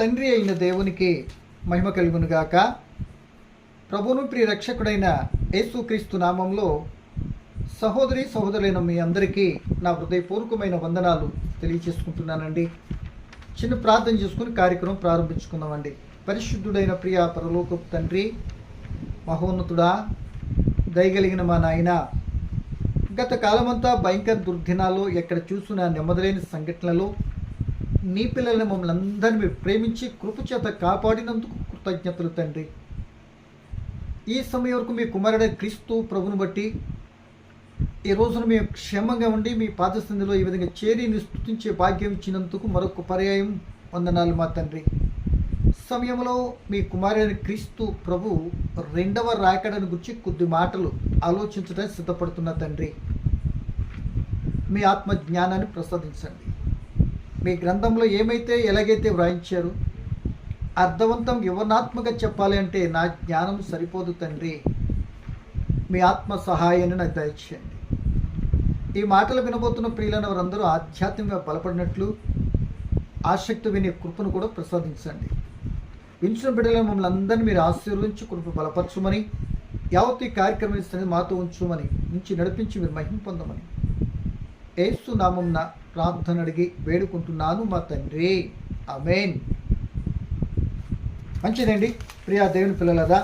తండ్రి అయిన దేవునికి మహిమ కలుగునుగాక. ప్రభును ప్రియ రక్షకుడైన యేసుక్రీస్తు నామంలో సహోదరి సహోదరులైన మీ అందరికీ నా హృదయపూర్వకమైన వందనాలు తెలియచేసుకుంటున్నానండి. చిన్న ప్రార్థన చేసుకుని కార్యక్రమం ప్రారంభించుకుందామండి. పరిశుద్ధుడైన ప్రియ పరలోకపు తండ్రి మహోన్నతుడా దయగలిగిన మా నాయన గత కాలమంతా భయంకర దుర్దినాల్లో ఎక్కడ చూసిన నెమ్మదలేని సంఘటనలు నీ పిల్లల్ని మమ్మల్ని అందరినీ మీరు ప్రేమించి కృపచేత కాపాడినందుకు కృతజ్ఞతలు తండ్రి. ఈ సమయం వరకు మీ కుమారుడైన క్రీస్తు ప్రభుని బట్టి ఈ రోజున మేము క్షేమంగా ఉండి మీ పాదస్థితిలో ఈ విధంగా చేరి నీ భాగ్యం ఇచ్చినందుకు మరొక పర్యాయం వందనాలు మా తండ్రి. సమయంలో మీ కుమారుడైన క్రీస్తు ప్రభు రెండవ రాకడని గురించి కొద్ది మాటలు ఆలోచించడానికి సిద్ధపడుతున్న తండ్రి. మీ ఆత్మ జ్ఞానాన్ని ప్రసాదించండి. మీ గ్రంథంలో ఏమైతే ఎలాగైతే వ్రాయించారు అర్థవంతం వివరణాత్మక చెప్పాలి అంటే నా జ్ఞానం సరిపోదు తండ్రి. మీ ఆత్మ సహాయాన్ని నాకు దయచేయండి. ఈ మాటలు వినబోతున్న ప్రియులైన వారందరూ ఆధ్యాత్మికంగా బలపడినట్లు ఆసక్తి వినే కృపను కూడా ప్రసాదించండి. వించిన బిడ్డలను మమ్మల్ని అందరినీ మీరు ఆశీర్వించి కృప బలపరచమని యావత్ ఈ కార్యక్రమం ఇస్తుంది మాతో ఉంచుమని నుంచి నడిపించి మీరు మహిమ పొందమని. ఏసు నామంన ప్రార్థన అడిగి వేడుకుంటున్నాను మా తండ్రి. అమేన్ మంచిదండి. ప్రియా దేవుని పిల్లలదా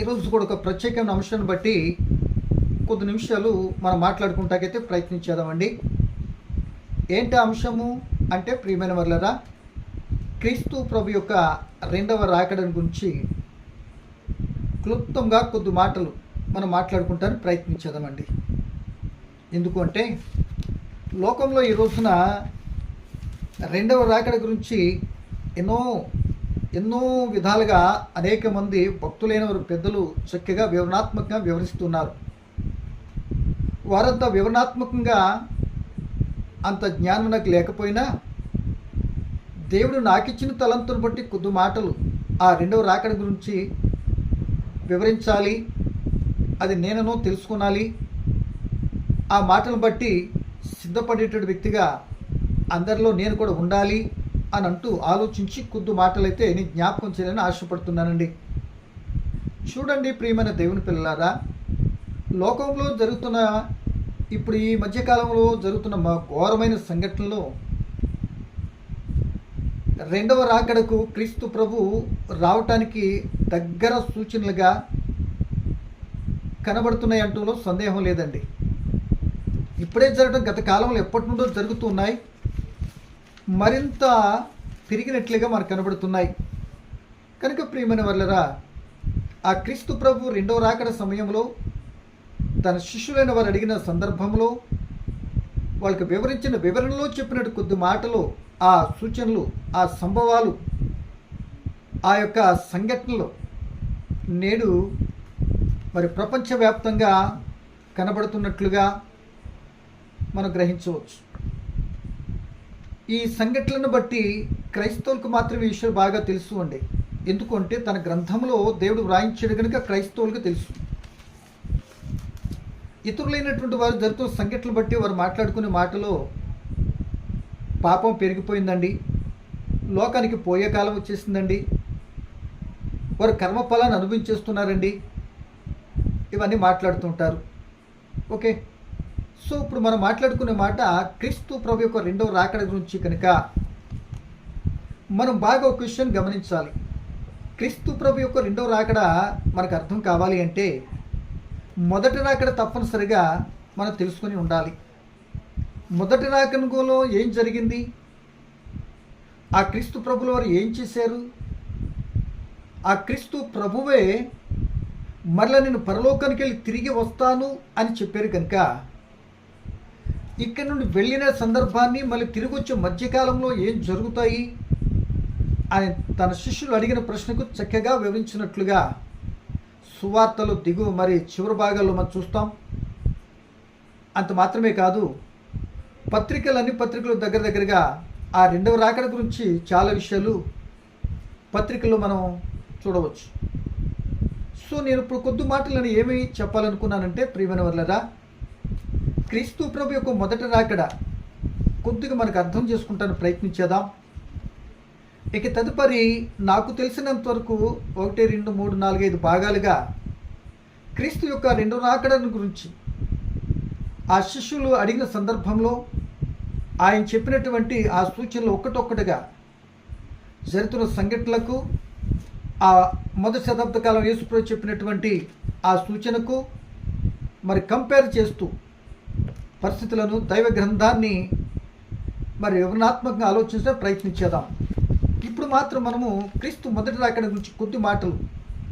ఈరోజు కూడా ఒక ప్రత్యేకమైన అంశాన్ని బట్టి కొద్ది నిమిషాలు మనం మాట్లాడుకుంటాకైతే ప్రయత్నించేదామండి ఏంటి అంశము అంటే ప్రియమైన వర్లరా క్రీస్తు ప్రభు యొక్క రెండవ రాకడని గురించి క్లుప్తంగా కొద్ది మాటలు మనం మాట్లాడుకుంటానికి ప్రయత్నించేదామండి ఎందుకు అంటే లోకంలో ఈ రోజున రెండవ రాకడ గురించి ఎన్నో ఎన్నో విధాలుగా అనేక మంది భక్తులైన వారు పెద్దలు చక్కగా వివరణాత్మకంగా వివరిస్తున్నారు. వారంతా వివరణాత్మకంగా అంత జ్ఞానం నాకు లేకపోయినా దేవుడు నాకిచ్చిన తలంతును బట్టి కొద్ది మాటలు ఆ రెండవ రాకడ గురించి వివరించాలి. అది నేననో తెలుసుకోనాలి. ఆ మాటలను బట్టి సిద్ధపడేటువంటి వ్యక్తిగా అందరిలో నేను కూడా ఉండాలి అని అంటూ ఆలోచించి కొద్ది మాటలైతే నేను జ్ఞాపకం చేయాలని ఆశపడుతున్నానండి. చూడండి ప్రియమైన దేవుని పిల్లలారా లోకంలో జరుగుతున్న ఇప్పుడు ఈ మధ్యకాలంలో జరుగుతున్న మా ఘోరమైన సంఘటనలో రెండవ రాకడకు క్రీస్తు ప్రభు రావటానికి దగ్గర సూచనలుగా కనబడుతున్నాయి అంటూలో సందేహం లేదండి. ఇప్పుడే జరగడం గత కాలంలో ఎప్పటి నుండో జరుగుతున్నాయి మరింత పెరిగినట్లుగా మనకు కనబడుతున్నాయి. కనుక ప్రియమైన వాళ్ళరా ఆ క్రీస్తు ప్రభు రెండవ రాకడ సమయంలో తన శిష్యులైన వారు అడిగిన సందర్భంలో వాళ్ళకి వివరించిన వివరణలో చెప్పినట్టు కొద్ది మాటలు ఆ సూచనలు ఆ సంభవాలు ఆ యొక్క సంఘటనలు నేడు మరి ప్రపంచవ్యాప్తంగా కనబడుతున్నట్లుగా మనం గ్రహించవచ్చు. ఈ సంఘటనను బట్టి క్రైస్తవులకు మాత్రమే ఈ విషయాలు బాగా తెలుసు అండి. ఎందుకంటే తన గ్రంథంలో దేవుడు వ్రాయించాడు కనుక క్రైస్తవులకు తెలుసు. ఇతరులైనటువంటి వారు జరుగుతున్న సంఘటనలు బట్టి వారు మాట్లాడుకునే మాటలో పాపం పెరిగిపోయిందండి. లోకానికి పోయే కాలం వచ్చేసిందండి. వారు కర్మఫలాన్ని అనుభవించేస్తున్నారండి. ఇవన్నీ మాట్లాడుతుంటారు ఓకే? సో ఇప్పుడు మనం మాట్లాడుకునే మాట క్రీస్తు ప్రభు యొక్క రెండవ రాకడ గురించి కనుక మనం బాగా ఒక విషయం గమనించాలి. క్రీస్తు ప్రభు యొక్క రెండవ రాకడ మనకు అర్థం కావాలి అంటే మొదటి రాకడ తప్పనిసరిగా మనం తెలుసుకొని ఉండాలి. మొదటి రాకనుగోలో ఏం జరిగింది? ఆ క్రీస్తు ప్రభుల వారు ఏం చేశారు? ఆ క్రీస్తు ప్రభువే మరలా నేను పరలోకానికి వెళ్ళి తిరిగి వస్తాను అని చెప్పారు కనుక ఇక్కడ నుండి వెళ్ళిన సందర్భాన్ని మళ్ళీ తిరిగి వచ్చే మధ్యకాలంలో ఏం జరుగుతాయి అని తన శిష్యులు అడిగిన ప్రశ్నకు చక్కగా వివరించినట్లుగా సువార్తలు దిగువ మరి చివరి భాగాల్లో మనం చూస్తాం. అంత మాత్రమే కాదు పత్రికలు అన్ని పత్రికలు దగ్గర దగ్గరగా ఆ రెండవ రాకడ గురించి చాలా విషయాలు పత్రికల్లో మనం చూడవచ్చు. సో నేను ఇప్పుడు కొద్ది మాటలను ఏమి చెప్పాలనుకున్నానంటే ప్రియమైన వర్లరా క్రీస్తు ప్రభు యొక్క మొదటి రాకడ కొద్దిగా మనకు అర్థం చేసుకుంటాను ప్రయత్నించేద్దాం. ఇక తదుపరి నాకు తెలిసినంత వరకు ఒకటి రెండు మూడు నాలుగైదు భాగాలుగా క్రీస్తు యొక్క రెండు రాకడను గురించి ఆ శిష్యులు అడిగిన సందర్భంలో ఆయన చెప్పినటువంటి ఆ సూచనలు ఒక్కటొక్కటిగా జరుగుతున్న సంఘటనలకు ఆ మొదటి శతాబ్ద కాలం యేసుప్రభు చెప్పినటువంటి ఆ సూచనకు మరి కంపేర్ చేస్తూ పరిస్థితులను దైవ గ్రంథాన్ని మరి వివరణాత్మకంగా ఆలోచించడం ప్రయత్నించేద్దాం. ఇప్పుడు మాత్రం మనము క్రీస్తు మొదటి రాకడ గురించి కొద్ది మాటలు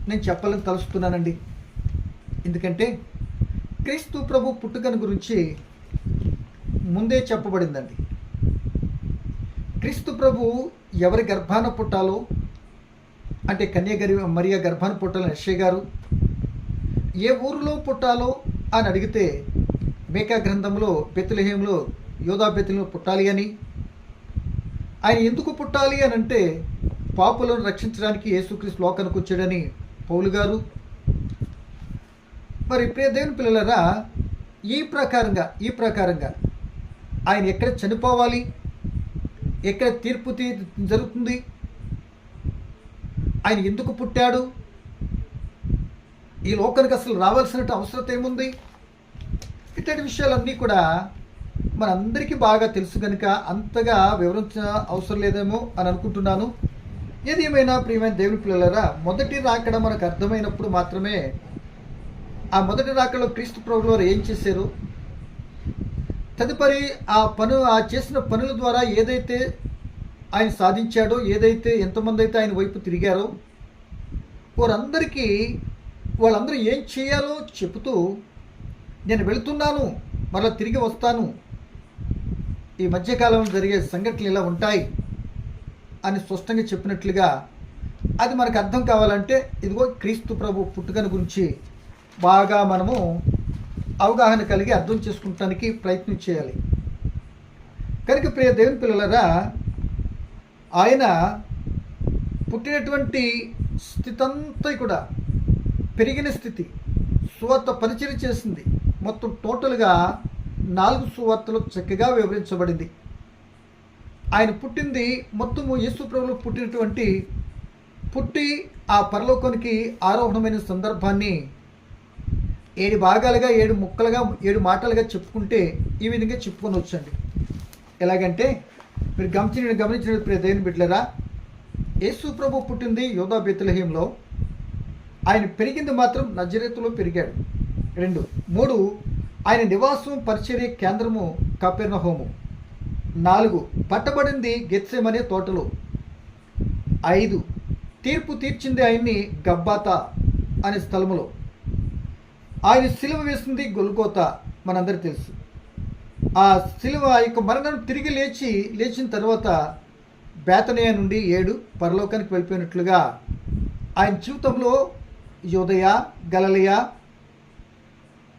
నేను చెప్పాలని తలుస్తున్నానండి. ఎందుకంటే క్రీస్తు ప్రభు పుట్టుకను గురించి ముందే చెప్పబడిందండి. క్రీస్తు ప్రభు ఎవరి గర్భాన పుట్టాలో అంటే కన్య గరి మరియా గర్భాన పుట్టాలని అక్షయ్ గారు ఏ ఊరిలో పుట్టాలో అని అడిగితే మేకా గ్రంథంలో బెత్తులహేములో యోధా బెత్తులను పుట్టాలి అని. ఆయన ఎందుకు పుట్టాలి అని అంటే పాపులను రక్షించడానికి యేసుక్రీస్తు లోకానికి వచ్చాడని పౌలు గారు. మరి ప్రియ దేవుని పిల్లలరా ఈ ప్రకారంగా ఈ ప్రకారంగా ఆయన ఎక్కడ చనిపోవాలి? ఎక్కడ తీర్పు తీ జరుగుతుంది? ఆయన ఎందుకు పుట్టాడు? ఈ లోకానికి అసలు రావాల్సిన అవసరం ఏముంది? ఇట్లాంటి విషయాలన్నీ కూడా మనందరికీ బాగా తెలుసు కనుక అంతగా వివరించిన అవసరం లేదేమో అని అనుకుంటున్నాను. ఏది ఏమైనా ప్రియమైన దేవుని పిల్లలరా మొదటి రాకడ మనకు అర్థమైనప్పుడు మాత్రమే ఆ మొదటి రాకడలో క్రీస్తు ప్రభులు వారు ఏం చేశారు? తదుపరి ఆ పను ఆ చేసిన పనుల ద్వారా ఏదైతే ఆయన సాధించాడో ఏదైతే ఎంతమంది అయితే ఆయన వైపు తిరిగారో వారందరికీ వాళ్ళందరూ ఏం చేయాలో చెబుతూ నేను వెళుతున్నాను మరలా తిరిగి వస్తాను. ఈ మధ్యకాలంలో జరిగే సంఘటనలు ఇలా ఉంటాయి అని స్పష్టంగా చెప్పినట్లుగా అది మనకు అర్థం కావాలంటే ఇదిగో క్రీస్తు ప్రభు పుట్టుకను గురించి బాగా మనము అవగాహన కలిగి అర్థం చేసుకుంటానికి ప్రయత్నం చేయాలి. కనుక ప్రియ దేవుని పిల్లలరా ఆయన పుట్టినటువంటి స్థితి అంతా కూడా పెరిగిన స్థితి సువార్త పరిచయం చేసింది. మొత్తం టోటల్గా నాలుగు సువార్తలు చక్కగా వివరించబడింది. ఆయన పుట్టింది మొత్తము యేసు ప్రభులు పుట్టినటువంటి పుట్టి ఆ పరలోకానికి ఆరోహణమైన సందర్భాన్ని ఏడు భాగాలుగా ఏడు ముక్కలుగా ఏడు మాటలుగా చెప్పుకుంటే ఈ విధంగా చెప్పుకొని వచ్చండి. ఎలాగంటే మీరు గమనించిన గమనించిన దేని దేవుని బిడ్డలరా యేసు ప్రభు పుట్టింది యోధా బెత్లహీంలో ఆయన పెరిగింది మాత్రం నజరేతులో పెరిగాడు. రెండు. మూడు ఆయన నివాసం పరిచర్య కేంద్రము కపెర్ణ హోము నాలుగు పట్టబడింది గెత్సెమనే తోటలో. ఐదు తీర్పు తీర్చింది ఆయన్ని గబ్బాత అనే స్థలములో. ఆయన సిలువ వేసింది గొల్గోత మనందరికీ తెలుసు. ఆ సిలువ యొక్క మరణం తిరిగి లేచి లేచిన తర్వాత బేతనయ నుండి ఏడు పరలోకానికి వెళ్ళిపోయినట్లుగా ఆయన జీవితంలో యోదయ గలలయ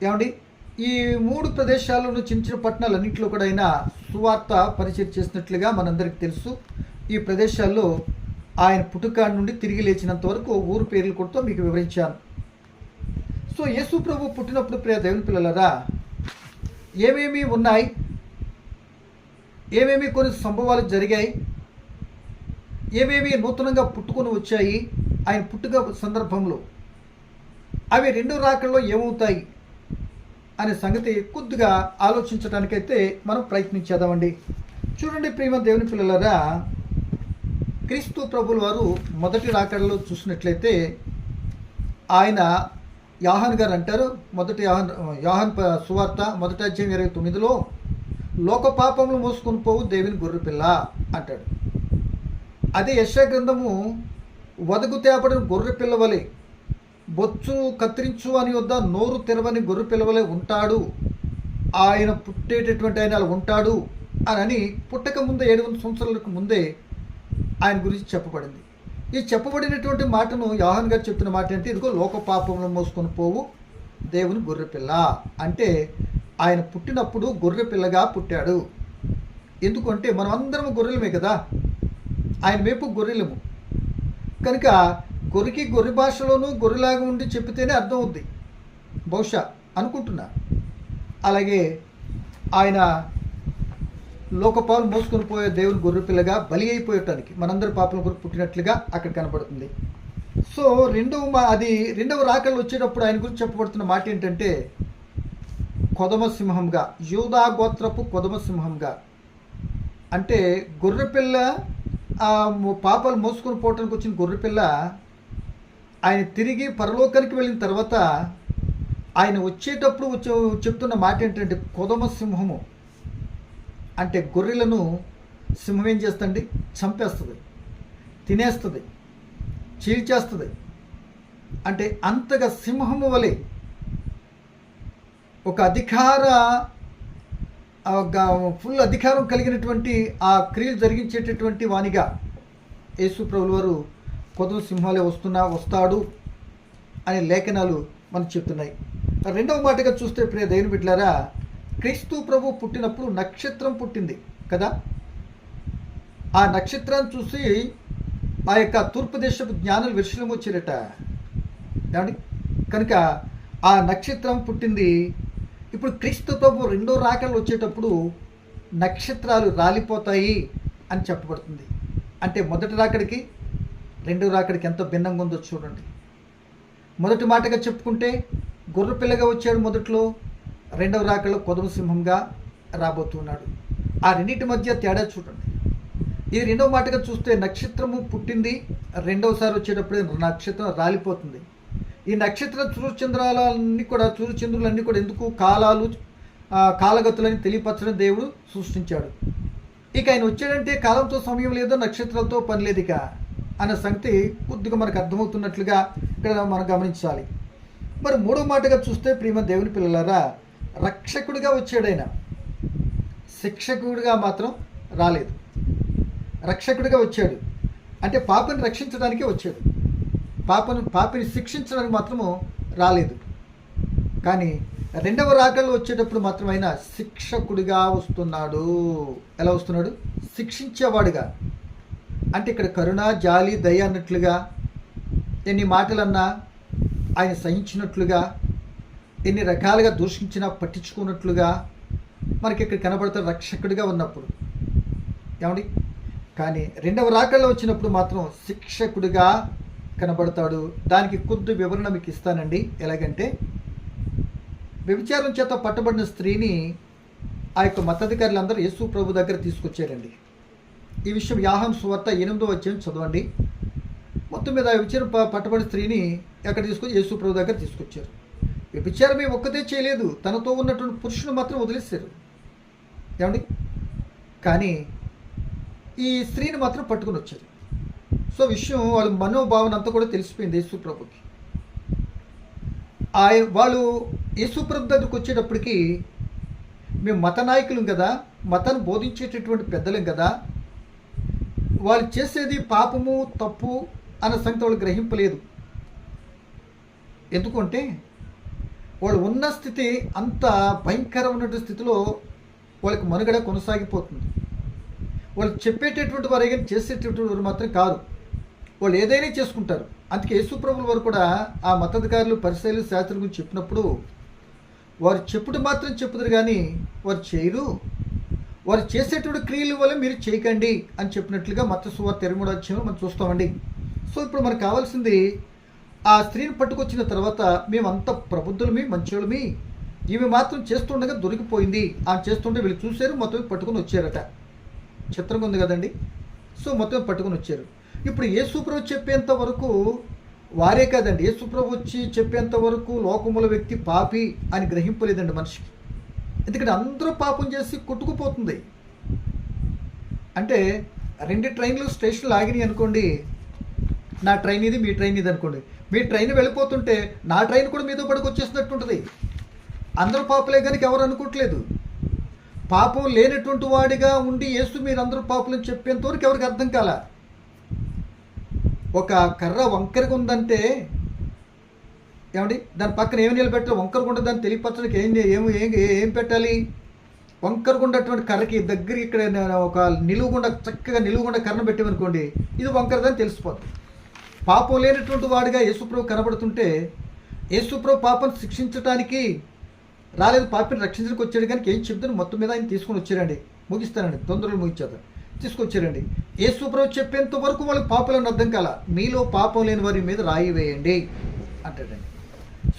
ఏమండి? ఈ మూడు ప్రదేశాలను చిన్న చిన్న పట్టణాలన్నింటిలో కూడా ఆయన సువార్త పరిచయం చేసినట్లుగా మనందరికీ తెలుసు. ఈ ప్రదేశాల్లో ఆయన పుట్టుక నుండి తిరిగి లేచినంత వరకు ఊరు పేర్లు కొడుతూ మీకు వివరించాను. సో యేసు ప్రభు పుట్టినప్పుడు ప్రియ దేవుని పిల్లలరా ఏమేమి ఉన్నాయి? ఏమేమి కొన్ని సంభవాలు జరిగాయి? ఏమేమి నూతనంగా పుట్టుకొని వచ్చాయి? ఆయన పుట్టుక సందర్భంలో. అవి రెండు రాకల్లో ఏమవుతాయి? అనే సంగతి కొద్దిగా ఆలోచించడానికైతే మనం ప్రయత్నించేద్దామండి చూడండి ప్రియమ దేవుని పిల్లలరా క్రీస్తు ప్రభుల వారు మొదటి రాకడలో చూసినట్లయితే ఆయన యాహన్ గారు అంటారు మొదటి యాహన్ యాహన్ ప- సువార్త మొదటి అధ్యాయం ఇరవై తొమ్మిదిలో లోక పాపములు మోసుకొని పోవు దేవుని గొర్రె పిల్ల అంటాడు. అదే యశ గ్రంథము వదుగు తేపడిన గొర్రె పిల్లవలే బొచ్చు కత్తిరించు అని వద్ద నోరు తెరవని గొర్రె పిలవలే ఉంటాడు. ఆయన పుట్టేటటువంటి ఆయన అలా ఉంటాడు అని అని పుట్టక ముందే ఏడు వందల సంవత్సరాలకు ముందే ఆయన గురించి చెప్పబడింది. ఈ చెప్పబడినటువంటి మాటను యోహన్ గారు చెప్తున్న మాట అంటే ఇదిగో లోక పాపంలో మోసుకొని పోవు దేవుని గొర్రె పిల్ల అంటే ఆయన పుట్టినప్పుడు గొర్రె పిల్లగా పుట్టాడు. ఎందుకంటే మనం అందరం గొర్రెలమే కదా? ఆయన వైపు గొర్రెలము. కనుక గొరికి గొర్రె భాషలోనూ గొర్రెలాగా ఉండి చెప్పితేనే అర్థం అవుద్ది బహుశా అనుకుంటున్నా. అలాగే ఆయన లోకపాలు మోసుకొని పోయే దేవుని గొర్రె పిల్లగా బలి అయిపోయటానికి మనందరి పాపల కొరకు పుట్టినట్లుగా అక్కడ కనబడుతుంది. సో రెండవ మా అది రెండవ రాకలు వచ్చేటప్పుడు ఆయన గురించి చెప్పబడుతున్న మాట ఏంటంటే కొదమ సింహంగా యూదా గోత్రపు కొదమ సింహంగా. అంటే గొర్రెపిల్ల పాపలు మోసుకొని పోవటానికి వచ్చిన గొర్రెపిల్ల ఆయన తిరిగి పరలోకానికి వెళ్ళిన తర్వాత ఆయన వచ్చేటప్పుడు చెప్తున్న మాట ఏంటంటే కొదమ సింహము. అంటే గొర్రెలను సింహం ఏం చేస్తుంది? చంపేస్తుంది. తినేస్తుంది. చీల్చేస్తుంది. అంటే అంతగా సింహము వలె ఒక అధికార ఫుల్ అధికారం కలిగినటువంటి ఆ క్రియలు జరిగించేటటువంటి వానిగా యేసు ప్రభులు వారు కొదవ సింహాలే వస్తున్నా వస్తాడు అనే లేఖనాలు మనకు చెప్తున్నాయి. రెండవ మాటగా చూస్తే ప్రియ దేవుని బిడ్డలారా క్రీస్తు ప్రభు పుట్టినప్పుడు నక్షత్రం పుట్టింది కదా? ఆ నక్షత్రాన్ని చూసి ఆ యొక్క తూర్పు దేశపు జ్ఞానులు విషయం వచ్చారట. ఏమండి? కనుక ఆ నక్షత్రం పుట్టింది. ఇప్పుడు క్రీస్తు ప్రభు రెండో రాకలు వచ్చేటప్పుడు నక్షత్రాలు రాలిపోతాయి అని చెప్పబడుతుంది. అంటే మొదటి రాకడికి రెండో రాకడికి ఎంతో భిన్నంగా ఉందో చూడండి. మొదటి మాటగా చెప్పుకుంటే గొర్రె పిల్లగా వచ్చాడు మొదట్లో రెండవ రాకలో కొదమ సింహంగా రాబోతున్నాడు. ఆ రెండింటి మధ్య తేడా చూడండి. ఈ రెండవ మాటగా చూస్తే నక్షత్రము పుట్టింది రెండవసారి వచ్చేటప్పుడు నక్షత్రం రాలిపోతుంది. ఈ నక్షత్ర చూరుచంద్రాలన్నీ కూడా చూరుచంద్రులన్నీ కూడా ఎందుకు కాలాలు కాలగతులని తెలియపరచడం దేవుడు సృష్టించాడు. ఇక ఆయన వచ్చాడంటే కాలంతో సమయం లేదో నక్షత్రాలతో పని లేదు ఇక. అన్న సంగతి కొద్దిగా మనకు అర్థమవుతున్నట్లుగా ఇక్కడ మనం గమనించాలి. మరి మూడో మాటగా చూస్తే ప్రియమ దేవుని పిల్లలారా రక్షకుడిగా వచ్చాడైనా శిక్షకుడిగా మాత్రం రాలేదు. రక్షకుడిగా వచ్చాడు. అంటే పాపని రక్షించడానికే వచ్చాడు. పాపను పాపిని శిక్షించడానికి మాత్రము రాలేదు. కానీ రెండవ రాకలు వచ్చేటప్పుడు మాత్రం శిక్షకుడిగా వస్తున్నాడు. ఎలా వస్తున్నాడు? శిక్షించేవాడుగా. అంటే ఇక్కడ కరుణ జాలి దయ అన్నట్లుగా ఎన్ని మాటలన్నా ఆయన సహించినట్లుగా ఎన్ని రకాలుగా దూషించినా పట్టించుకున్నట్లుగా మనకి ఇక్కడ కనబడతాడు రక్షకుడిగా ఉన్నప్పుడు. ఏమండి? కానీ రెండవ రాకల్లో వచ్చినప్పుడు మాత్రం శిక్షకుడిగా కనబడతాడు. దానికి కొద్ది వివరణ మీకు ఇస్తానండి. ఎలాగంటే వ్యభిచారం చేత పట్టబడిన స్త్రీని ఆ యొక్క మతాధికారులందరూ యేసు ప్రభు దగ్గర తీసుకొచ్చారండి. ఈ విషయం యాహం సువార్త ఎనిమిదో వచ్చాం చదవండి. మొత్తం మీద ఆ పట్టబడి ప- పట్టబడిన స్త్రీని ఎక్కడ తీసుకొచ్చి యేసు ప్రభు దగ్గర తీసుకొచ్చారు. వ్యభిచారమే ఒక్కతే చేయలేదు. తనతో ఉన్నటువంటి పురుషుని మాత్రం వదిలేశారు. ఏమండి? కానీ ఈ స్త్రీని మాత్రం పట్టుకుని వచ్చారు. సో విషయం వాళ్ళ మనోభావన అంతా కూడా తెలిసిపోయింది యేసు ప్రభుకి. ఆయ వాళ్ళు యేసు ప్రభు దగ్గరకు వచ్చేటప్పటికి మేము మత నాయకులం కదా మతాన్ని బోధించేటటువంటి పెద్దలం కదా వాళ్ళు చేసేది పాపము తప్పు అన్న సంగతి వాళ్ళు గ్రహింపలేదు. ఎందుకంటే వాళ్ళు ఉన్న స్థితి అంత భయంకరమైనటువంటి స్థితిలో వాళ్ళకి మనుగడ కొనసాగిపోతుంది. వాళ్ళు చెప్పేటటువంటి వారు కానీ చేసేటటువంటి వారు మాత్రం కాదు వాళ్ళు ఏదైనా చేసుకుంటారు. అందుకే యేసుప్రభుల వారు కూడా ఆ మతాధికారులు పరిశీలి శాస్త్రం గురించి చెప్పినప్పుడు వారు చెప్పుడు మాత్రం చెప్పుదురు కానీ వారు చేయరు. వారు చేసేటువంటి క్రియల వల్ల మీరు చేయకండి అని చెప్పినట్లుగా మత సువార్త ఇరవై మూడు అధ్యాయంలో మనం చూస్తామండి. సో ఇప్పుడు మనకు కావాల్సింది ఆ స్త్రీని పట్టుకొచ్చిన తర్వాత మేమంత ప్రబుద్ధులమి మంచోళ్ళమి. ఈమె మాత్రం చేస్తుండగా దొరికిపోయింది. ఆ చేస్తుంటే వీళ్ళు చూశారు మొత్తం పట్టుకొని వచ్చారట. చిత్రంగా ఉంది కదండి. సో మొత్తం పట్టుకొని వచ్చారు. ఇప్పుడు యేసుప్రభు చెప్పేంత వరకు వారే కాదండి. యేసుప్రభు వచ్చి చెప్పేంత వరకు లోకముల వ్యక్తి పాపి అని గ్రహింపలేదండి మనిషికి. ఎందుకంటే అందరూ పాపం చేసి కొట్టుకుపోతుంది. అంటే రెండు ట్రైన్లు స్టేషన్లు ఆగినాయి అనుకోండి నా ట్రైన్ ఇది మీ ట్రైన్ ఇది అనుకోండి. మీ ట్రైన్ వెళ్ళిపోతుంటే నా ట్రైన్ కూడా మీతో పడికి వచ్చేసినట్టు ఉంటుంది. అందరూ పాపలే కనుక ఎవరు అనుకోవట్లేదు. పాపం లేనటువంటి వాడిగా ఉండి యేసు మీరు అందరూ పాపలని చెప్పేంతవరకు ఎవరికి అర్థం కాల? ఒక కర్ర వంకరగా ఉందంటే ఏమండి? దాని పక్కన ఏమి నిలబెట్టాలి వంకరగా దాన్ని తెలియపరచడానికి ఏం ఏం ఏం ఏం పెట్టాలి? వంకరగా అటువంటి కర్రకి దగ్గర ఇక్కడ ఒక నిలువుగుండ చక్కగా నిలువుగుండ కర్ర పెట్టామనుకోండి ఇది వంకరదని తెలిసిపోతుంది పాపం లేనటువంటి వాడిగా యేసుప్రభు కనబడుతుంటే యేసుప్రభు పాపను శిక్షించడానికి రాలేదు పాపని రక్షించడానికి వచ్చాడు కానీ ఏం చెప్తాను మొత్తం మీద ఆయన తీసుకొని వచ్చారండి ముగిస్తానండి తొందరలో ముగించేద్దాం తీసుకొచ్చారండి యేసుప్రభు చెప్పేంత వరకు వాళ్ళకి పాపలను అర్థం కాల. మీలో పాపం లేని వారి మీద రాయి వేయండి అంటాడండి.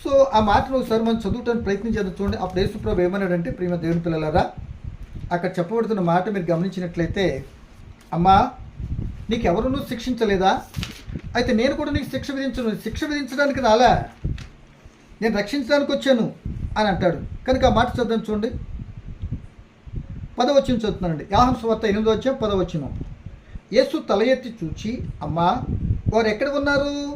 సో ఆ మాటను ఒకసారి మనం చదువుటానికి ప్రయత్నించేది చూడండి అప్పుడు యేసుప్రభు ఏమన్నాడంటే ప్రియమ దేవుని పిల్లలరా అక్కడ చెప్పబడుతున్న మాట మీరు గమనించినట్లయితే అమ్మా నీకు ఎవరునూ శిక్షించలేదా? అయితే నేను కూడా నీకు శిక్ష విధించను. శిక్ష విధించడానికి రాలా. నేను రక్షించడానికి వచ్చాను అని అంటాడు. కనుక ఆ మాట చదువు చూడండి. పదవచనం చదువుతున్నానండి. యాహం స్వార్త ఎనిమిదో వచ్చాం పదవచనం యేసు తల ఎత్తి చూచి అమ్మా వారు ఎక్కడ ఉన్నారు?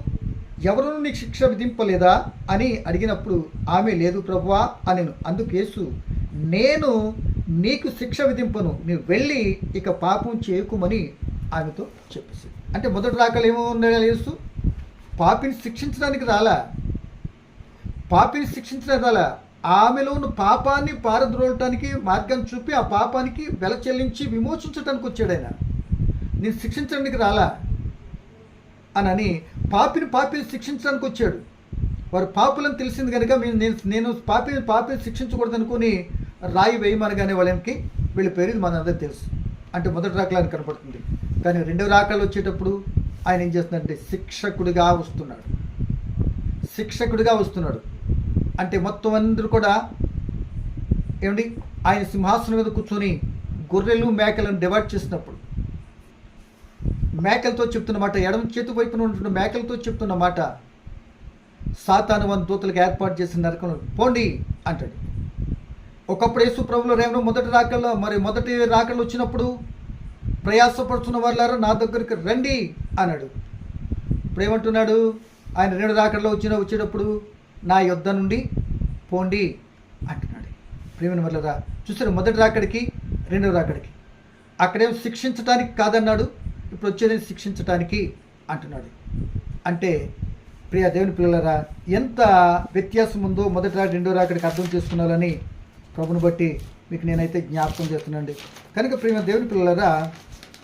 ఎవరు నీకు శిక్ష విధింపలేదా అని అడిగినప్పుడు ఆమె లేదు ప్రభువా అనెను. అందుకేసు నేను నీకు శిక్ష విధింపను. నువ్వు వెళ్ళి ఇక పాపం చేయకుమని ఆమెతో చెప్పేసి. అంటే మొదటి రాకలు ఏమో ఉన్నాడు యేసు? పాపిని శిక్షించడానికి రాలా. పాపిని శిక్షించడానికి రాలా. ఆమెలో ఉన్న పాపాన్ని పారద్రోలటానికి మార్గం చూపి ఆ పాపానికి వెల చెల్లించి విమోచించడానికి వచ్చాడు ఆయన. నేను శిక్షించడానికి రాలా. అనని పాపిని పాపిని శిక్షించడానికి వచ్చాడు. వారు పాపులను తెలిసింది కనుక నేను నేను పాపిని పాపిని శిక్షించకూడదు అనుకుని రాయి వేయమనగానే వాళ్ళకి వెళ్ళిపోయారు ఇది మనందరికీ తెలుసు. అంటే మొదటి రాకలని కనపడుతుంది. కానీ రెండవ రాకలు వచ్చేటప్పుడు ఆయన ఏం చేస్తున్నాడంటే శిక్షకుడిగా వస్తున్నాడు. శిక్షకుడిగా వస్తున్నాడు. అంటే మొత్తం అందరూ కూడా ఏమండి? ఆయన సింహాసనం మీద కూర్చొని గొర్రెలు మేకలను డివైడ్ చేసినప్పుడు మేకలతో చెప్తున్న మాట ఎడమ చేతి వైపున ఉంటున్న మేకలతో చెప్తున్న మాట సాతాను వన్ దూతలకు ఏర్పాటు చేసిన నరకం పోండి అంటాడు. ఒకప్పుడు యేసు ప్రభులు రేవను మొదటి రాకల్లో మరి మొదటి రాకళ్ళు వచ్చినప్పుడు ప్రయాసపడుతున్న వాళ్ళారా నా దగ్గరికి రండి అన్నాడు. ఇప్పుడు ఏమంటున్నాడు? ఆయన రెండు రాకల్లో వచ్చిన వచ్చేటప్పుడు నా యొద్ద నుండి పోండి అంటున్నాడు. ప్రేమను వల్లరా చూసారు మొదటి రాకడికి రెండవ రాకడికి. అక్కడేం శిక్షించడానికి కాదన్నాడు? ఇప్పుడు వచ్చేది శిక్షించటానికి అంటున్నాడు. అంటే ప్రియ దేవుని పిల్లలరా ఎంత వ్యత్యాసం ఉందో మొదటి రాక రెండో రాకడికి అర్థం చేసుకున్నారని ప్రభుని బట్టి మీకు నేనైతే జ్ఞాపకం చేస్తున్నాండి. కనుక ప్రియ దేవుని పిల్లలరా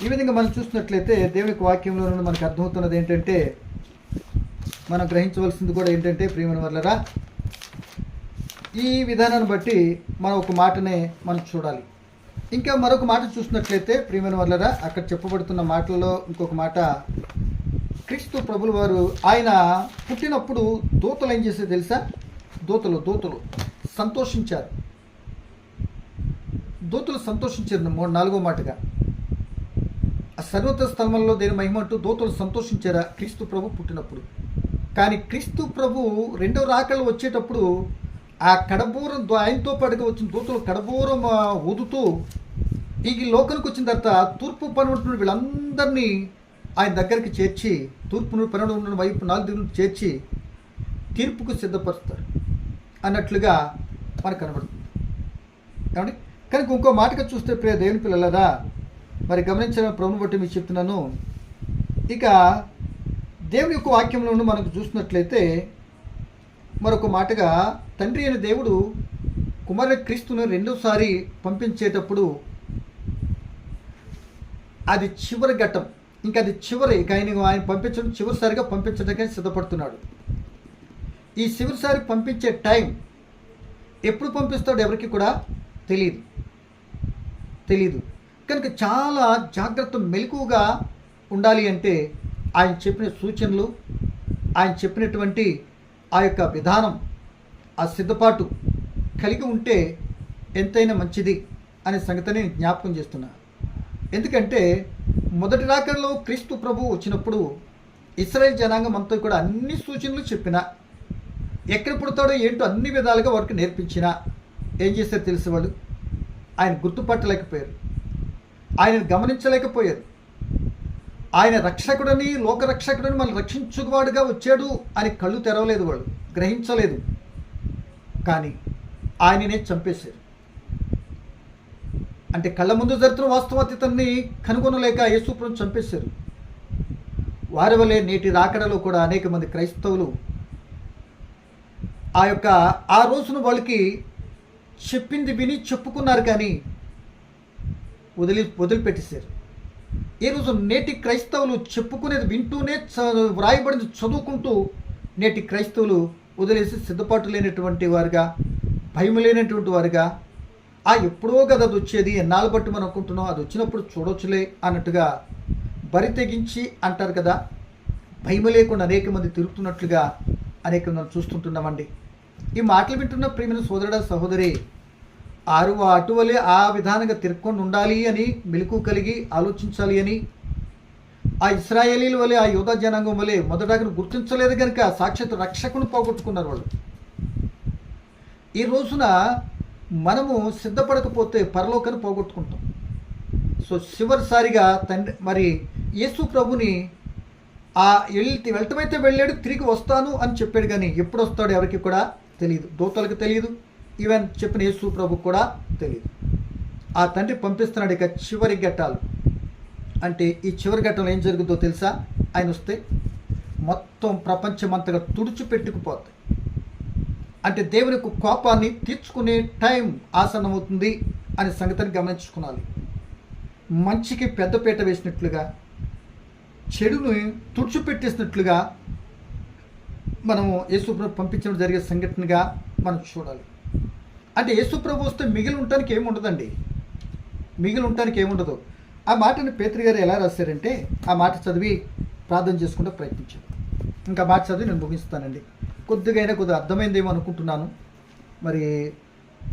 ఈ విధంగా మనం చూసినట్లయితే దేవుని వాక్యంలో నుండి మనకు అర్థమవుతున్నది ఏంటంటే మనం గ్రహించవలసింది కూడా ఏంటంటే ప్రియమైన వల్లరా ఈ విధానాన్ని బట్టి మనం ఒక మాటనే మనం చూడాలి. ఇంకా మరొక మాట చూసినట్లయితే ప్రియమైన వల్లరా అక్కడ చెప్పబడుతున్న మాటలలో ఇంకొక మాట. క్రీస్తు ప్రభులు వారు ఆయన పుట్టినప్పుడు దూతలు ఏం చేసేది తెలుసా? దూతలు దూతలు సంతోషించారు. దూతలు సంతోషించారు మూడు నాలుగో మాటగా. ఆ సర్వత స్థలంలో దేని మహిమంటూ దూతలు సంతోషించారా? క్రీస్తు ప్రభు పుట్టినప్పుడు. కానీ క్రీస్తు ప్రభు రెండో రాకలు వచ్చేటప్పుడు ఆ కడపూరం దో- ఆయనతో పాటుగా వచ్చిన దూతలు కడబూరం ఊదుతూ ఈ లోకానికి వచ్చిన తర్వాత తూర్పు పనుడు వీళ్ళందరినీ ఆయన దగ్గరికి చేర్చి తూర్పు పనుడు ఉన్న వైపు నాలుగు దిగులు చేర్చి తీర్పుకు సిద్ధపరుస్తారు అన్నట్లుగా మనకు కనబడుతుంది. కాబట్టి కనుక ఇంకో మాటగా చూస్తే ప్రియ దేవుని పిల్లలరా మరి గమనించిన ప్రభుని బట్టి మీకు చెప్తున్నాను. ఇక దేవుని యొక్క వాక్యంలో మనకు చూసినట్లయితే మరొక మాటగా తండ్రి అయిన దేవుడు కుమార క్రీస్తును రెండోసారి పంపించేటప్పుడు అది చివరి ఘట్టం. ఇంకా అది చివరి ఇక ఆయన ఆయన పంపించడం చివరిసారిగా పంపించడానికి సిద్ధపడుతున్నాడు. ఈ చివరిసారి పంపించే టైం ఎప్పుడు పంపిస్తాడో ఎవరికి కూడా తెలియదు తెలియదు కనుక చాలా జాగ్రత్త మెలకుగా ఉండాలి అంటే ఆయన చెప్పిన సూచనలు ఆయన చెప్పినటువంటి ఆ యొక్క విధానం ఆ సిద్ధపాటు కలిగి ఉంటే ఎంతైనా మంచిది అనే సంగతిని నేను జ్ఞాపకం చేస్తున్నా. ఎందుకంటే మొదటి రాకడలో క్రీస్తు ప్రభు వచ్చినప్పుడు ఇస్రాయేల్ జనాంగం అంతా కూడా అన్ని సూచనలు చెప్పిన ఎక్కడ పుడతాడో ఏంటో అన్ని విధాలుగా వారికి నేర్పించిన ఏం చేశారు తెలిసి వాళ్ళు ఆయన గుర్తుపట్టలేకపోయారు. ఆయన గమనించలేకపోయారు. ఆయన రక్షకుడని లోకరక్షకుడని మనం రక్షించుకువాడుగా వచ్చాడు అని కళ్ళు తెరవలేదు వాళ్ళు గ్రహించలేదు. కానీ ఆయననే చంపేశారు. అంటే కళ్ళ ముందు జరుగుతున్న వాస్తవాతీతాన్ని కనుగొనలేక యేసుప్రం చంపేశారు. వారి వలె నేటి రాకడలో కూడా అనేక మంది క్రైస్తవులు ఆ యొక్క ఆ రోజున వాళ్ళకి చెప్పింది విని చెప్పుకున్నారు కానీ వదిలి వదిలిపెట్టేశారు. ఈ రోజు నేటి క్రైస్తవులు చెప్పుకునేది వింటూనే చ- వ్రాయబడింది చదువుకుంటూ నేటి క్రైస్తవులు వదిలేసి సిద్ధపాటు లేనటువంటి వారుగా భయం లేనటువంటి వారుగా ఆ ఎప్పుడో కదా అది వచ్చేది ఎన్నాళ్ళు బట్టి మనం అనుకుంటున్నాం అది వచ్చినప్పుడు చూడొచ్చులే అన్నట్టుగా బరి తెగించి అంటారు కదా భయం లేకుండా అనేక మంది తిరుగుతున్నట్లుగా అనేక మంది చూస్తుంటున్నామండి. ఈ మాటలు వింటున్న ప్రియమైన సోదరుడ సహోదరి ఆరు అటువలే ఆ విధానంగా తిరుక్కొని ఉండాలి అని మెలకు కలిగి ఆలోచించాలి అని. ఆ ఇస్రాయేలీల వలె ఆ యోధ జనాంగం వలె మొదటగా గుర్తించలేదు కనుక సాక్షాత్ రక్షకును పోగొట్టుకున్నారు వాళ్ళు. ఈ రోజున మనము సిద్ధపడకపోతే పరలోకను పోగొట్టుకుంటాం. సో చివరిసారిగా తండ్రి మరి యేసు ప్రభుని ఆ వెళ్తే వెళ్ళటమైతే వెళ్ళాడు తిరిగి వస్తాను అని చెప్పాడు కానీ ఎప్పుడు వస్తాడు ఎవరికి కూడా తెలియదు దోతలకు తెలియదు ఈవెన్ చెప్పిన యేసు ప్రభు కూడా తెలియదు ఆ తండ్రి పంపిస్తున్నాడు ఇక చివరి ఘట్టాలు. అంటే ఈ చివరి ఘట్టంలో ఏం జరుగుతుందో తెలుసా? ఆయన వస్తే మొత్తం ప్రపంచమంతగా తుడిచిపెట్టుకుపోతాయి. అంటే దేవుని యొక్క కోపాన్ని తీర్చుకునే టైం ఆసన్నమవుతుంది అనే సంగతిని గమనించుకోవాలి మంచికి పెద్దపీట వేసినట్లుగా చెడుని తుడిచిపెట్టేసినట్లుగా మనము యేసుప్రభు పంపించడం జరిగే సంఘటనగా మనం చూడాలి. అంటే యేసుప్రభు వస్తే మిగిలి ఉండటానికి ఏముండదండి మిగిలి ఉండటానికి ఏముండదు ఆ మాటను పేత్రి గారు ఎలా రాశారంటే ఆ మాట చదివి ప్రార్థన చేసుకుంటూ ప్రయత్నించాను ఇంకా మాట చదివి నేను ముగిస్తానండి. కొద్దిగా అయినా కొద్దిగా అర్థమైందేమో అనుకుంటున్నాను. మరి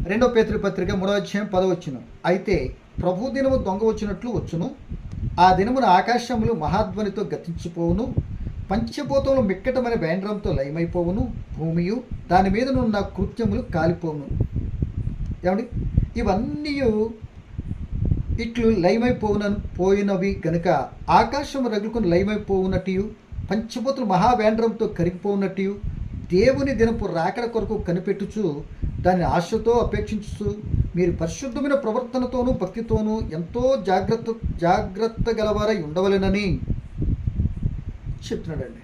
రెండో పేతరి పత్రిక మూడో అధ్యాయం పదవచ్చును అయితే ప్రభు దినము దొంగ వచ్చినట్లు వచ్చును. ఆ దినమున ఆకాశములు మహాధ్వనితో గతించిపోవును. పంచభూతములు మిక్కటమైన వేండ్రంతో లయమైపోవును. భూమియు దాని మీద ఉన్న కృత్యములు కాలిపోవును. ఏమండి? ఇవన్నీ ఇట్లు లయమైపోవున పోయినవి గనుక ఆకాశం రగులుకుని లయమైపోవునట్టు పంచభూతులు మహావేండ్రంతో కరిగిపోవునట్టు దేవుని దినపు రాకడ కొరకు కనిపెట్టుచు దాన్ని ఆశతో అపేక్షించు మీరు పరిశుద్ధమైన ప్రవర్తనతోనూ భక్తితోనూ ఎంతో జాగ్రత్త జాగ్రత్త గలవారై ఉండవలెనని చెప్తున్నాడండి.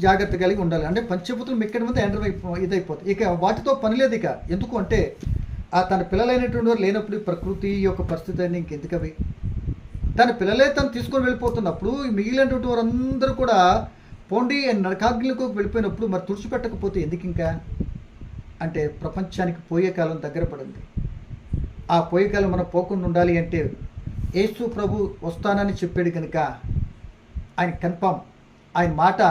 జాగ్రత్త కలిగి ఉండాలి. అంటే పంచభూతులు మిక్కడి ముందు ఎంటర్ ఇదైపోతుంది ఇక వాటితో పని లేదు ఇక ఎందుకు అంటే ఆ తన పిల్లలైనటువంటి వారు లేనప్పుడు ప్రకృతి యొక్క పరిస్థితి అని ఇంకెందుకవి తన పిల్లలే తను తీసుకొని వెళ్ళిపోతున్నప్పుడు మిగిలినటువంటి వారందరూ కూడా పోండి నరకాగ్నిలకు వెళ్ళిపోయినప్పుడు మరి తుడిచిపెట్టకపోతే ఎందుకు ఇంకా? అంటే ప్రపంచానికి పోయే కాలం దగ్గర పడింది. ఆ పోయే కాలం మనం పోకుండా ఉండాలి అంటే యేసు ప్రభు వస్తానని చెప్పాడు కనుక ఆయన కన్ఫామ్. ఆయన మాట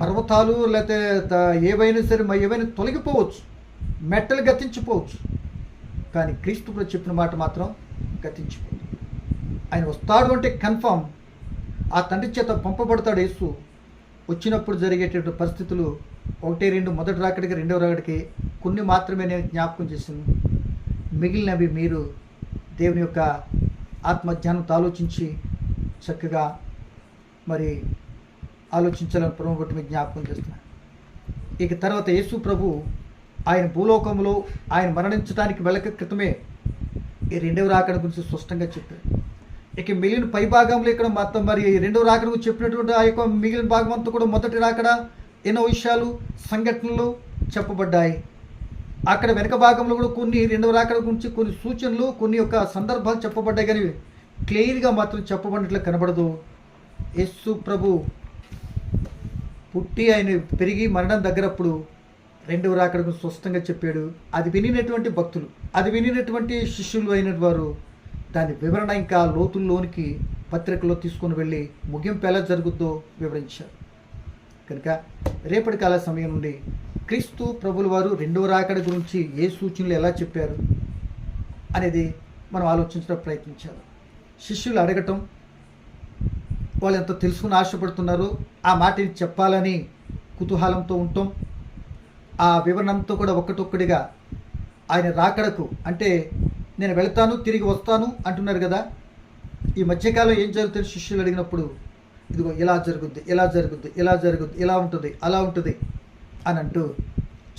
పర్వతాలు లేకపోతే ఏవైనా సరే మరి ఏవైనా తొలగిపోవచ్చు. మెట్టలు గతించిపోవచ్చు. కానీ క్రీస్తు కూడా చెప్పిన మాట మాత్రం గతించిపోయింది. ఆయన వస్తాడు అంటే కన్ఫామ్. ఆ తండ్రి చేత పంపబడతాడు యేసు. వచ్చినప్పుడు జరిగేటటువంటి పరిస్థితులు ఒకటి రెండు మొదటి రాకడికి రెండవ రాకడికి కొన్ని మాత్రమే నేను జ్ఞాపకం చేసింది. మిగిలినవి మీరు దేవుని యొక్క ఆత్మజ్ఞానంతో ఆలోచించి చక్కగా మరి ఆలోచించాలని ప్రభు మీకు జ్ఞాపకం చేస్తున్నాను. ఇక తర్వాత యేసు ప్రభు ఆయన భూలోకంలో ఆయన మరణించడానికి వెళ్ళక క్రితమే ఈ రెండవ రాకడ గురించి స్పష్టంగా చెప్పాడు ఇక మిగిలిన పై భాగంలో ఇక్కడ మొత్తం మరి ఈ రెండవ రాకడ గురించి చెప్పినటువంటి ఆ యొక్క మిగిలిన భాగం అంతా కూడా మొదటి రాకడ ఎన్నో విషయాలు సంఘటనలు చెప్పబడ్డాయి. అక్కడ వెనక భాగంలో కూడా కొన్ని రెండవ రాకడ గురించి కొన్ని సూచనలు కొన్ని యొక్క సందర్భాలు చెప్పబడ్డాయి కానీ క్లియర్గా మాత్రం చెప్పబడినట్లు కనబడదు. యస్సు ప్రభు పుట్టి ఆయన పెరిగి మరణం దగ్గరప్పుడు రెండవ రాకడకు స్పష్టంగా చెప్పాడు. అది వినినటువంటి భక్తులు అది వినినటువంటి శిష్యులు అయిన వారు దాని వివరణ ఇంకా లోతుల్లోనికి పత్రికలో తీసుకొని వెళ్ళి ముగింపు ఎలా జరుగుద్దో వివరించారు. కనుక రేపటి కాల సమయం నుండి క్రీస్తు ప్రభుల వారు రెండవ రాకడ గురించి ఏ సూచనలు ఎలా చెప్పారు అనేది మనం ఆలోచించడం ప్రయత్నించాలి. శిష్యులు అడగటం వాళ్ళు ఎంత తెలుసుకుని ఆశపడుతున్నారో ఆ మాటని చెప్పాలని కుతూహలంతో ఉంటాం. ఆ వివరణంతో కూడా ఒక్కటొక్కడిగా ఆయన రాకడకు అంటే నేను వెళ్తాను తిరిగి వస్తాను అంటున్నారు కదా. ఈ మధ్యకాలం ఏం జరుగుతుంది? శిష్యులు అడిగినప్పుడు ఇదిగో ఇలా జరుగుద్ది ఇలా జరుగుద్ది ఇలా జరుగుద్ది ఇలా ఉంటుంది అలా ఉంటుంది అని అంటూ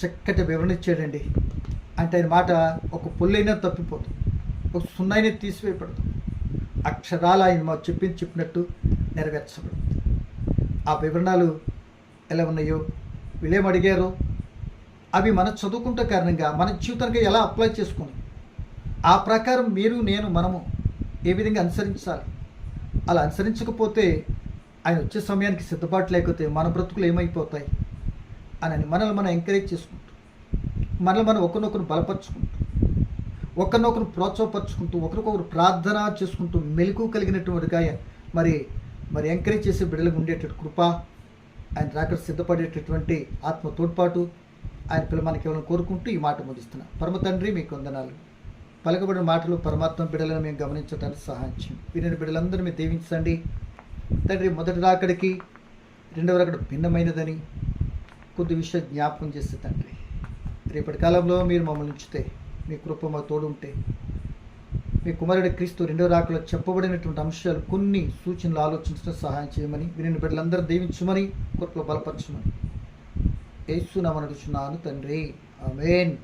చక్కటి వివరణ ఇచ్చాడండి. అంటే ఆయన మాట ఒక పుల్లైనా తప్పిపోతుంది ఒక సున్నైనా తీసివేయబడదు. అక్షరాలు ఆయన మాకు చెప్పింది చెప్పినట్టు నెరవేర్చబడుతుంది ఆ వివరణలు ఎలా ఉన్నాయో వీళ్ళేం అడిగారో అవి మనం చదువుకుంటే కారణంగా మన జీవితానికి ఎలా అప్లై చేసుకుని ఆ ప్రకారం మీరు నేను మనము ఏ విధంగా అనుసరించాలి? అలా అనుసరించకపోతే ఆయన వచ్చే సమయానికి సిద్ధపాటు లేకపోతే మన బ్రతుకులు ఏమైపోతాయి? అని మనల్ని మనం ఎంకరేజ్ చేసుకుంటూ మనల్ని మనం ఒకరినొకరు బలపరుచుకుంటూ ఒకరినొకరు ప్రోత్సాహపరుచుకుంటూ ఒకరికొకరు ప్రార్థన చేసుకుంటూ మెలకు కలిగినటువంటిగా మరి మరి ఎంకరేజ్ చేసే బిడ్డలకు ఉండేటట్టు కృప ఆయన రాకడ సిద్ధపడేటటువంటి ఆత్మ తోడ్పాటు ఆయన పిల్ల మనకి కేవలం కోరుకుంటూ ఈ మాట ముగిస్తున్నా. పరమ తండ్రి మీకు వందనాలు పలకబడిన మాటలు పరమాత్మ బిడ్డలను మేము గమనించడానికి సహాయం చేయండి. వినిన బిడ్డలందరూ మీరు దీవించండి. తండ్రి మొదటి రాకడికి రెండవ రాకడ భిన్నమైనదని కొద్ది విషయం జ్ఞాపకం చేస్తే తండ్రి రేపటి కాలంలో మీరు మమ్మల్ని ఉంచితే మీ కృప మా తోడు ఉంటే మీ కుమారుడు క్రీస్తు రెండో రాకలో చెప్పబడినటువంటి అంశాలు కొన్ని సూచనలు ఆలోచించడం సహాయం చేయమని విని బిడ్డలందరూ దీవించమని కృపలో బలపరచమని. ఏస్తున్నామనుకున్నాను తండ్రి. అమేన్